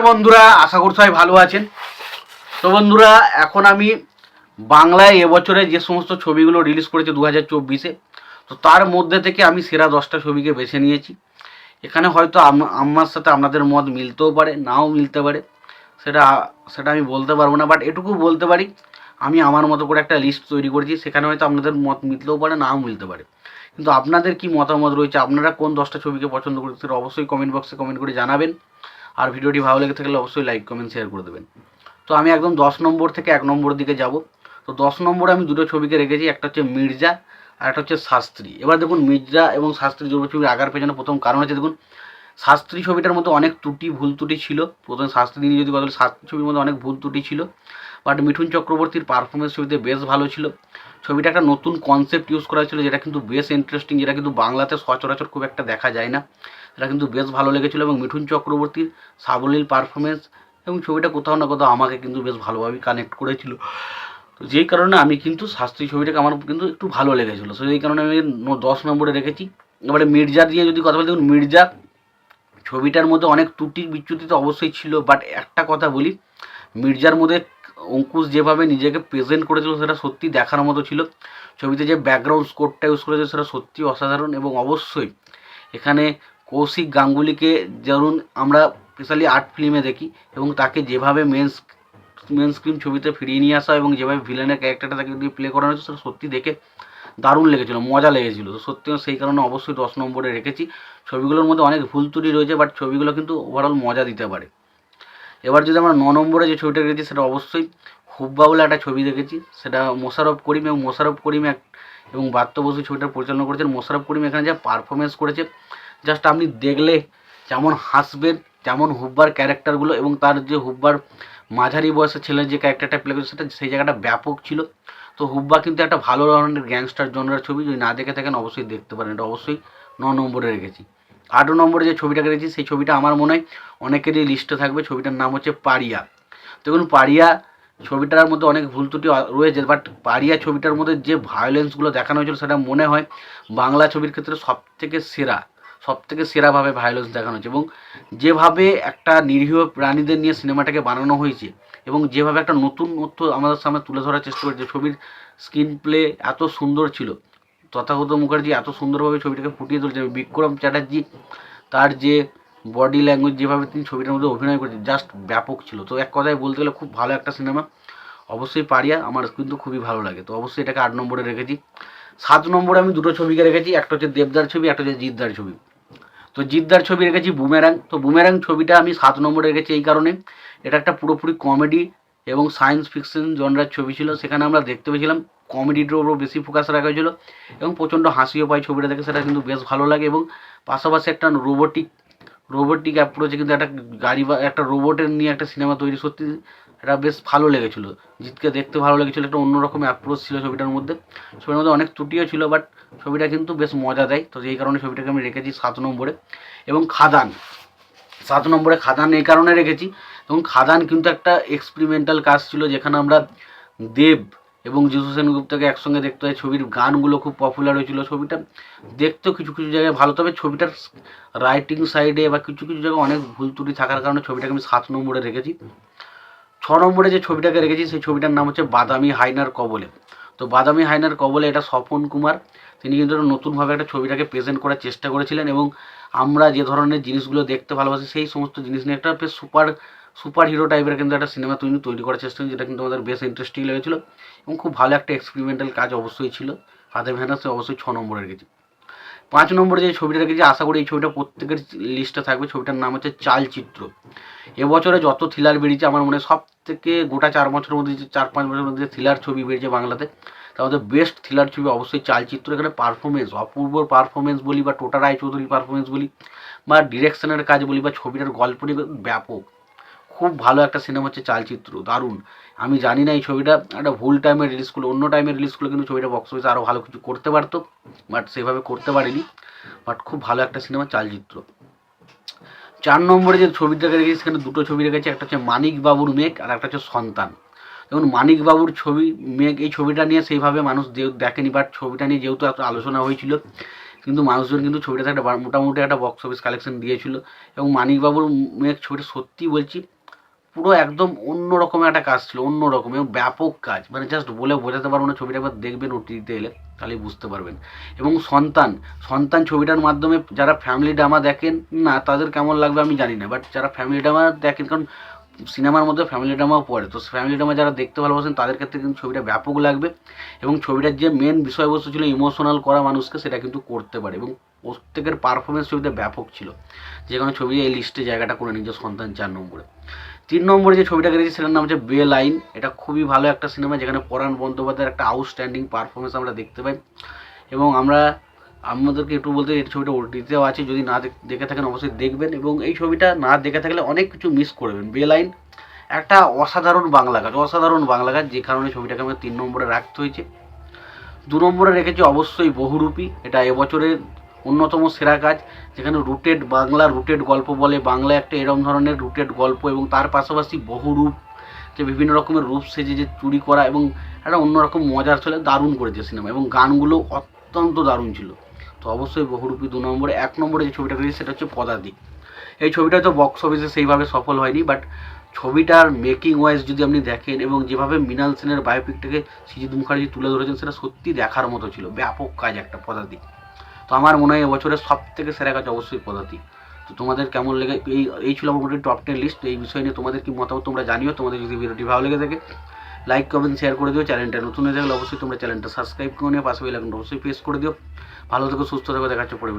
বন্ধুরা, আশা করছি সবাই ভালো আছেন। তো বন্ধুরা, এখন আমি বাংলায় এবছরে যে সমস্ত ছবিগুলো রিলিজ করেছে দু হাজার চব্বিশে, তো তার মধ্যে থেকে আমি সেরা দশটা ছবিকে বেছে নিয়েছি। এখানে হয়তো আম- আমার সাথে আপনাদের মত মিলতেও পারে, নাও মিলতে পারে, সেটা সেটা আমি বলতে পারব না বাট এটুকু বলতে পারি, আমি আমার মতো করে একটা লিস্ট তৈরি করেছি, সেখানে হয়তো আপনাদের মত মিলতেও পারে, নাও মিলতে পারে। কিন্তু আপনাদের কি মতামত রয়েছে, আপনারা কোন দশটা ছবিকে পছন্দ সেটা অবশ্যই কমেন্ট বক্সে কমেন্ট করে জানাবেন। আর ভিডিওটি ভালো লেগে থাকলে অবশ্যই লাইক কমেন্ট শেয়ার করে দেবেন। তো আমি একদম দশ নম্বর থেকে এক নম্বর দিকে যাব। তো দশ নম্বরে আমি দুটো ছবিকে রেখেছি, একটা হচ্ছে মির্জা আর একটা হচ্ছে শাস্ত্রী। এবার দেখুন মির্জা এবং শাস্ত্রী দুটো ছবির আগার পেছনে প্রথম কারণ হচ্ছে দেখুন, শাস্ত্রী ছবিটার মধ্যে অনেক ত্রুটি, ভুল ত্রুটি ছিল। প্রথমে শাস্ত্রী নিয়ে যদি কথা শাস্ত্রী ছবির মধ্যে অনেক ভুল ত্রুটি ছিল। বাট মিঠুন চক্রবর্তীর পারফরমেন্স ছবিতে বেশ ভালো ছিল। ছবিটা একটা নতুন কনসেপ্ট ইউজ করা ছিল, যেটা কিন্তু বেশ ইন্টারেস্টিং যেটা কিন্তু বাংলাতে সচরাচর খুব একটা দেখা যায় না। এটা কিন্তু বেশ ভালো লেগেছিল এবং মিঠুন চক্রবর্তীর সাবলীল পারফরমেন্স এবং ছবিটা কোথাও না কোথাও আমাকে কিন্তু বেশ ভালোভাবেই কানেক্ট করেছিল। তো যেই কারণে আমি কিন্তু শাস্ত্রী ছবিটাকে আমার কিন্তু একটু ভালো লেগেছিলো। তো এই কারণে আমি দশ নম্বরে রেখেছি। এবারে মির্জা দিয়ে যদি কথা বলি, দেখুন, মির্জা ছবিটার মধ্যে অনেক ত্রুটি বিচ্যুতি তো অবশ্যই ছিল বাট একটা কথা বলি, মির্জার মধ্যে অঙ্কুশ যেভাবে নিজেকে প্রেজেন্ট করেছিল, সেটা সত্যি দেখার মতো ছিল। ছবিতে যে ব্যাকগ্রাউন্ড স্কোরটা ইউজ করেছে, সেটা সত্যি অসাধারণ এবং অবশ্যই এখানে কৌশিক গাঙ্গুলিকে যেমন আমরা স্পেশালি আর্ট ফিল্মে দেখি এবং তাকে যেভাবে মেন মেন স্ক্রিন ছবিতে ফিরিয়ে নিয়ে আসা এবং যেভাবে ভিলেনের ক্যারেক্টারটা তাকে যদি প্লে করানো হয়েছে, সেটা সত্যি দেখে দারুণ লেগেছিলো, মজা লেগেছিলো। তো সত্যি সেই কারণে অবশ্যই দশ নম্বরে রেখেছি। ছবিগুলোর মধ্যে অনেক ভুল ত্রুটি রয়েছে বাট ছবিগুলো কিন্তু ওভারঅল মজা দিতে পারে। এবার যদি আমরা ন নম্বরে যে ছবিটা রেখেছি, সেটা অবশ্যই হুব্বা বলে একটা ছবি দেখেছি। সেটা মোশারফ করিম এবং মোশারফ করিম এক, এবং বাত্য বসু ছবিটা পরিচালনা করেছেন। মোশারফ করিম এখানে যা পারফরমেন্স করেছে জাস্ট আপনি দেখলে যেমন হাসবেন, যেমন হুব্বার ক্যারেক্টারগুলো এবং তার যে হুব্বার মাঝারি বয়সের ছেলের যে ক্যারেক্টারটা প্লে করেছে, সেটা সেই জায়গাটা ব্যাপক ছিল। তো হুব্বা কিন্তু একটা ভালো ধরনের গ্যাংস্টার জনরার ছবি, যদি না দেখে থাকেন অবশ্যই দেখতে পারেন। এটা অবশ্যই ন নম্বরে রেখেছি। আট নম্বরে যে ছবিটাকে রেখেছি, সেই ছবিটা আমার মনে হয় অনেকেরই লিস্টে থাকবে। ছবিটার নাম হচ্ছে পারিয়া দেখুন পারিয়া ছবিটার মধ্যে অনেক ভুল ত্রুটি রয়েছে বাট পারিয়া ছবিটার মধ্যে যে ভায়োলেন্সগুলো দেখানো হয়েছিল, সেটা মনে হয় বাংলা ছবির ক্ষেত্রে সব থেকে সেরা। সব থেকে সেরাভাবে ভায়োলেন্স দেখানো হয়েছে এবং যেভাবে একটা নিরীহ প্রাণীদের নিয়ে সিনেমাটাকে বানানো হয়েছে এবং যেভাবে একটা নতুনত্ব আমাদের সামনে তুলে ধরার চেষ্টা করেছে ছবির স্ক্রিন প্লে এত সুন্দর ছিল তথাগত মুখার্জি এত সুন্দরভাবে ছবিটাকে ফুটিয়ে তুলেছে। বিক্রম চ্যাটার্জি তার যে বডি ল্যাঙ্গুয়েজ যেভাবে তিনি ছবিটার মধ্যে অভিনয় করেছেন জাস্ট ব্যাপক ছিল। তো এক কথায় বলতে গেলে খুব ভালো একটা সিনেমা অবশ্যই পারিয়া, আমার কিন্তু খুবই ভালো লাগে। তো অবশ্যই এটাকে আট নম্বরে রেখেছি। সাত নম্বরে আমি দুটো ছবিকে রেখেছি, একটা হচ্ছে দেবদার ছবি, একটা হচ্ছে জিদ্দার ছবি। তো জিদ্দার ছবি রেখেছি বুমেরাং। তো বুমেরাং ছবিটা আমি সাত নম্বরে রেখেছি এই কারণে। এটা একটা পুরোপুরি কমেডি এবং সায়েন্স ফিকশন জনরার ছবি ছিল। সেখানে আমরা দেখতে পেয়েছিলাম কমেডিটার উপর বেশি ফোকাস রাখা হয়েছিল এবং প্রচণ্ড হাসিও পাই ছবিটা দেখে। সেটা কিন্তু বেশ ভালো লাগে এবং পাশাপাশি একটা রোবোটিক রোবোটিক অ্যাপ্রোচে কিন্তু একটা গাড়ি বা একটা রোবটের নিয়ে একটা সিনেমা তৈরি সত্যি এটা বেশ ভালো লেগেছিলো। জিতকে দেখতে ভালো লেগেছিলো, একটা অন্যরকম অ্যাপ্রোচ ছিল ছবিটার মধ্যে। ছবিটার মধ্যে অনেক ত্রুটিও ছিল বাট ছবিটা কিন্তু বেশ মজা দেয়। তো এই কারণে ছবিটাকে আমি রেখেছি সাত নম্বরে। এবং খাদান, সাত নম্বরে খাদান এই কারণে রেখেছি। এবং খাদান কিন্তু একটা এক্সপেরিমেন্টাল কাজ ছিল, যেখানে আমরা দেব এবং যিশু সেনগুপ্তকে একসঙ্গে দেখতে হয় ছবির গানগুলো খুব পপুলার হয়েছিল ছবিটা। দেখতেও কিছু কিছু জায়গায় ভালো, তবে ছবিটার রাইটিং সাইডে বা কিছু কিছু জায়গায় অনেক ভুল ত্রুটি থাকার কারণে ছবিটাকে আমি সাত নম্বরে রেখেছি। ছ নম্বরে যে ছবিটাকে রেখেছি, সেই ছবিটার নাম হচ্ছে বাদামি হাইনার কবলে। তো বাদামি হাইনার কবলে এটা স্বপন কুমার। তিনি কিন্তু নতুনভাবে একটা ছবিটাকে প্রেজেন্ট করার চেষ্টা করেছিলেন এবং আমরা যে ধরনের জিনিসগুলো দেখতে ভালোবাসি, সেই সমস্ত জিনিস নিয়ে একটা বেশ সুপার সুপার হিরো টাইপের কিন্তু একটা সিনেমা তৈরি তৈরি করার চেষ্টা করেন যেটা কিন্তু আমাদের বেশ ইন্টারেস্টিং লেগেছিলো এবং খুব ভালো একটা এক্সপেরিমেন্টাল কাজ অবশ্যই ছিল। বাদামি হাইনার সে অবশ্যই ছ নম্বরে রেখেছি। পাঁচ নম্বরে যে ছবিটা রেখেছি আশা করি এই ছবিটা প্রত্যেকের লিস্টে থাকবে। ছবিটার নাম হচ্ছে চালচিত্র। এবছরে যত থ্রিলার বেরিয়েছে, আমার মনে সব থেকে গোটা চার বছরের মধ্যে যে চার পাঁচ বছরের মধ্যে থ্রিলার ছবি বেরিয়েছে বাংলাতে, তার মধ্যে বেস্ট থ্রিলার ছবি অবশ্যই চালচিত্র। এখানে পারফরমেন্স অপূর্ব পারফরমেন্স বলি বা টোটা রায়চৌধুরীর পারফরমেন্স বলি বা ডিরেকশনের কাজ বলি বা ছবিটার গল্প ব্যাপক। খুব ভালো একটা সিনেমা হচ্ছে চালচিত্র, দারুণ। আমি জানি না এই ছবিটা, একটা ভুল টাইমে রিলিজ করল, অন্য টাইমে রিলিজ করলে, কিন্তু ছবিটা বক্স অফিসে আরও ভালো কিছু করতে পারতো বাট সেভাবে করতে পারেনি বাট খুব ভালো একটা সিনেমা চালচিত্র। চার নম্বরে যে ছবিটাকে রেখেছি সেখানে দুটো ছবি রেখেছি একটা হচ্ছে মানিক বাবুর মেঘ আর একটা হচ্ছে সন্তান। যেমন মানিক বাবুর ছবি মেঘ এই ছবিটা নিয়ে সেইভাবে মানুষ দেখেনি বাট ছবিটা নিয়ে যেহেতু এত আলোচনা হয়েছিল, কিন্তু মানুষজন কিন্তু ছবিটাতে একটা মোটামুটি একটা বক্স অফিস কালেকশন দিয়েছিল, এবং মানিকবাবুর মেঘ ছবিটা সত্যি বলছি পুরো একদম অন্য রকমের একটা কাজ ছিল, অন্য রকম এবং ব্যাপক কাজ। মানে জাস্ট বলে বোঝাতে পারব না, ছবিটা একবার দেখবেন ওটিতে এলে, তাহলেই বুঝতে পারবেন। এবং সন্তান সন্তান ছবিটার মাধ্যমে যারা ফ্যামিলি ড্রামা দেখেন, না, তাদের কেমন লাগবে আমি জানি না বাট যারা ফ্যামিলি ড্রামা দেখেন, কারণ সিনেমার মধ্যে ফ্যামিলি ড্রামাও পড়ে, তো ফ্যামিলি ড্রামা যারা দেখতে ভালোবাসেন, তাদের ক্ষেত্রে কিন্তু ছবিটা ব্যাপক লাগবে এবং ছবিটার যে মেন বিষয়বস্তু ছিল ইমোশনাল করা মানুষকে, সেটা কিন্তু করতে পারে এবং প্রত্যেকের পারফরমেন্স ছবিতে ব্যাপক ছিল। যে কোনো ছবি এই লিস্টে জায়গাটা করে নিজের সন্তান চার নম্বরে। তিন নম্বরে যে ছবিটা করেছি সেটার নাম হচ্ছে বে লাইন। এটা খুবই ভালো একটা সিনেমা, যেখানে পরাণ বন্দ্যোপাধ্যায়ের একটা আউটস্ট্যান্ডিং পারফরমেন্স আমরা দেখতে পাই। এবং আমরা, আমাদেরকে একটু বলতে এই ছবিটা ওটিতেও আছে, যদি না দেখে থাকেন অবশ্যই দেখবেন। এবং এই ছবিটা না দেখে থাকলে অনেক কিছু মিস করবেন। বে লাইন একটা অসাধারণ বাংলা কাজ অসাধারণ বাংলা কাজ যে কারণে ছবিটাকে আমরা তিন নম্বরে রাখতে হয়েছে। দু নম্বরে রেখেছি অবশ্যই বহুরূপী। এটা এবছরের অন্যতম সেরা কাজ, যেখানে রুটেড বাংলা রুটেড গল্প বলে, বাংলা একটা এরম ধরনের রুটেড গল্প এবং তার পাশাপাশি বহুরূপ যে বিভিন্ন রকমের রূপ সেজে যে চুরি করা এবং একটা অন্যরকম মজার ছিল দারুণ করেছে সিনেমা এবং গানগুলো অত্যন্ত দারুণ ছিল। তো অবশ্যই বহুরূপী দু নম্বরে, এক নম্বরে যে ছবিটা করেছি সেটা হচ্ছে পদাদি এই ছবিটা তো বক্স অফিসে সেইভাবে সফল হয়নি বাট ছবিটার মেকিং ওয়াইজ যদি আপনি দেখেন এবং যেভাবে মৃণাল সেনের বায়োপিকটাকে সৃজিত মুখার্জি তুলে ধরেছেন, সেটা সত্যি দেখার মতো ছিল। ব্যাপক কাজ একটা পদাতি তো আমার মনে হয় এবছরের সব থেকে সেরা কাজ অবশ্যই পদাতি তো তোমাদের কেমন লেগে, এই এই ছিল মোটামুটি টপ টেন লিস্ট এই বিষয় নিয়ে তোমাদের কি মতামত তোমরা জানিও, তোমাদের যদি ভিডিওটি ভালো লেগে থাকে লাইক কমেন্ট শেয়ার করে দিও চ্যানেলটা নতুন হয়ে থাকলে অবশ্যই তোমরা চ্যানেলটা সাবস্ক্রাইব করে নিও, পাশে বেলাকনটা অবশ্যই প্রেস করে দিও। ভালো থেকো, সুস্থ থাকো দেখাচ্ছে পরে